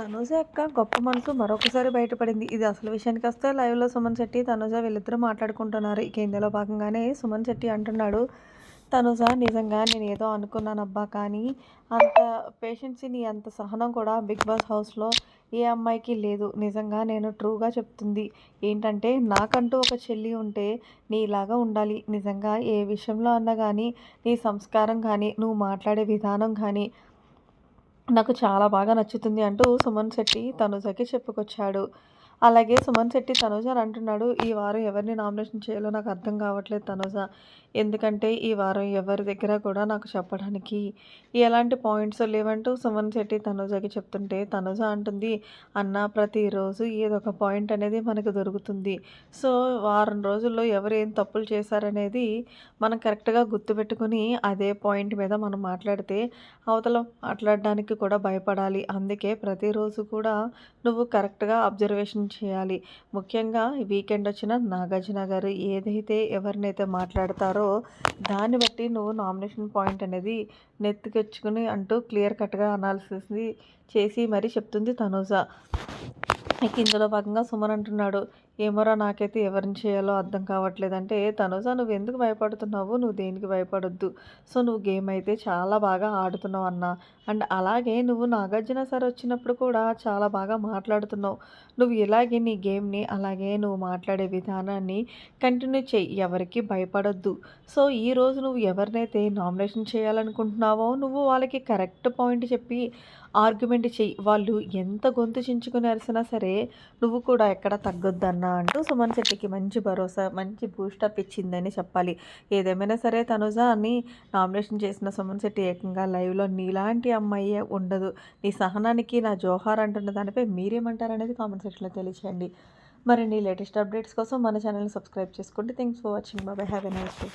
తనూజ యొక్క గొప్ప మనసు మరొకసారి బయటపడింది. ఇది అసలు విషయానికి వస్తే లైవ్లో సుమన్ శెట్టి తనూజ వీళ్ళిద్దరూ మాట్లాడుకుంటున్నారు. ఇక ఇందులో భాగంగానే సుమన్ శెట్టి అంటున్నాడు తనుజ నిజంగా నేను ఏదో అనుకున్నానబ్బా కానీ అంత పేషెన్సీ నీ అంత సహనం కూడా బిగ్ బాస్ హౌస్లో ఏ అమ్మాయికి లేదు. నిజంగా నేను ట్రూగా చెప్తుంది. ఏంటంటే నాకంటూ ఒక చెల్లి ఉంటే నీలాగా ఉండాలి. నిజంగా ఏ విషయంలో అన్నా కానీ నీ సంస్కారం కానీ నువ్వు మాట్లాడే విధానం కానీ నాకు చాలా బాగా నచ్చుతుంది అంటూ సుమన్ శెట్టి తనుజకి చెప్పుకొచ్చాడు. అలాగే సుమన్ శెట్టి తనుజ అని అంటున్నాడు. ఈ వారం ఎవరిని నామినేషన్ చేయాలో నాకు అర్థం కావట్లేదు తనుజ. ఎందుకంటే ఈ వారం ఎవరి దగ్గర కూడా నాకు చెప్పడానికి ఎలాంటి పాయింట్స్ లేవంటూ సుమన్ శెట్టి తనుజకి చెప్తుంటే తనుజ అంటుంది అన్న ప్రతిరోజు ఏదో ఒక పాయింట్ అనేది మనకు దొరుకుతుంది. సో వారం రోజుల్లో ఎవరు ఏం తప్పులు చేశారనేది మనం కరెక్ట్గా గుర్తుపెట్టుకుని అదే పాయింట్ మీద మనం మాట్లాడితే అవతల మాట్లాడడానికి కూడా భయపడాలి. అందుకే ప్రతిరోజు కూడా నువ్వు కరెక్ట్గా అబ్జర్వేషన్ చేయాలి. ముఖ్యంగా వీకెండ్ వచ్చిన నాగార్జున గారు ఏదైతే ఎవరినైతే మాట్లాడతారో దాన్ని బట్టి నువ్వు నామినేషన్ పాయింట్ అనేది నెత్తికెచ్చుకుని అంటూ క్లియర్ కట్గా అనాలిసిస్ చేసి మరీ చెప్తుంది తనూజ. ఇక ఇందులో భాగంగా సుమన్ అంటున్నాడు ఏమోరా నాకైతే ఎవరిని చేయాలో అర్థం కావట్లేదంటే తనుజ నువ్వు ఎందుకు భయపడుతున్నావు? నువ్వు దేనికి భయపడొద్దు? సో నువ్వు గేమ్ అయితే చాలా బాగా ఆడుతున్నావు అన్న. అండ్ అలాగే నువ్వు నాగార్జున సార్ వచ్చినప్పుడు కూడా చాలా బాగా మాట్లాడుతున్నావు. నువ్వు ఇలాగే నీ గేమ్ని అలాగే నువ్వు మాట్లాడే విధానాన్ని కంటిన్యూ చెయ్యి. ఎవరికి భయపడొద్దు. సో ఈరోజు నువ్వు ఎవరినైతే నామినేషన్ చేయాలనుకుంటున్నావో నువ్వు వాళ్ళకి కరెక్ట్ పాయింట్ చెప్పి ఆర్గ్యుమెంట్ చెయ్యి. వాళ్ళు ఎంత గొంతు చించుకుని అరిసినా సరే నువ్వు కూడా ఎక్కడ తగ్గొద్దన్నా. అంటూ సుమన్ శెట్టికి మంచి భరోసా మంచి బూస్టప్ ఇచ్చిందని చెప్పాలి. ఏదేమైనా సరే తనుజ అని నామినేషన్ చేసిన సుమన్ శెట్టి ఏకంగా లైవ్లో నీలాంటి అమ్మాయి ఉండదు. నీ సహనానికి నా జోహార్ అంటున్న దానిపై మీరేమంటారు అనేది కామెంట్ సెక్షన్లో తెలియచేయండి. మరిన్ని లేటెస్ట్ అప్డేట్స్ కోసం మన ఛానల్ని సబ్స్క్రైబ్ చేసుకోండి థ్యాంక్స్ ఫర్ వాచింగ్ బాబాయ్ హ్యావ్ ఎ నైస్ డే